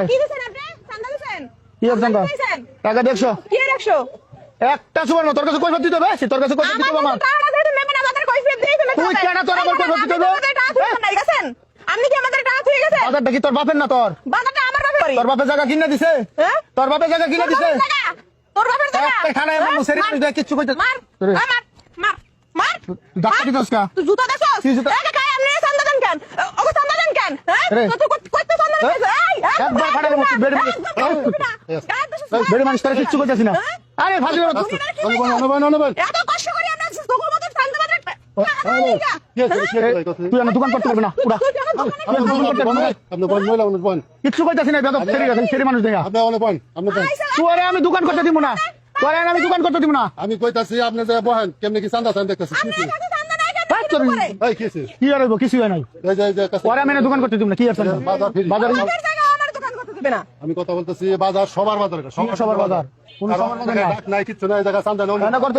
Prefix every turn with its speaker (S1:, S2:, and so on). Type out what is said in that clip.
S1: কি দিছেন আপনি চান্দা দিছেন
S2: কি চান্দা? টাকা দেখছ
S1: কি আর একশো
S2: একটা সুবর্ণ তোর কাছে কৈফত দিতে হবে তোর কাছে কৈফত দিতে হবে
S1: আমার
S2: আমার
S1: মতো টাকাটা যেহেতু নেবেন, আমাদের কৈফিয়ত দিয়ে
S2: তুই কেন তোর আবার
S1: এই
S2: দিতে হবে?
S1: টাকা গেছেন? আপনি কি আমাদের টাকা থুয়ে গেছেন?
S2: বাজারটা কি তোর বাপের না তোর
S1: বাজারটা আমার বাপের
S2: তোর বাপের জায়গা কিনে দিছে
S1: হ্যাঁ?
S2: তোর বাপের জায়গা কিনে দিছে?
S1: তোর বাপের জায়গা?
S2: একটা আমার
S1: হ্যাঁ?
S2: সেরি দেখ কিচ্ছু কইতে
S1: মার,
S2: তোরে।
S1: হ্যাঁ, মার, মার, মার, তুই জুতা?
S2: কি জুতা?
S1: এই কাকা, আপনি চান্দা দেন কেন? ওকে চান্দা দেন কেন? হ্যাঁ? তো তুই কই- কইতে চান্দা
S2: হ্যাঁ?
S1: দিছিস? এই, এই,
S2: একবার ফাটালে বেড়ে-। বেড়ে মানুষ তোর কিচ্ছু কইতেছি না
S1: হ্যাঁ?
S2: আরে?
S1: এত কষ্ট করে আমরা তোর মতো গা।
S2: তুই আমার দোকান করতে পারবি না
S3: মানুষ
S2: কিচ্ছু না সেরি সেরি দেখা তোরে আমি দোকান করতে দিব না তোরে আমি দোকান করতে দিব না
S3: আমি কইতাছি আপনি যে বহেন কেমনি কি চান্দা চান দেখতেছি কি?
S2: হ্যাঁ, আর হইব কিছু হয় নাই আমি দোকান করতে দিব না কি আর?
S3: বাজার
S1: দিবে না।
S3: আমি কথা বলতেছি বাজার সবার বাজার।
S2: সবার বাজার। কোনো
S3: সমস্যা
S2: সবার বাজার
S3: নাই। কিছু নাই জায়গা চান্দা
S2: করতে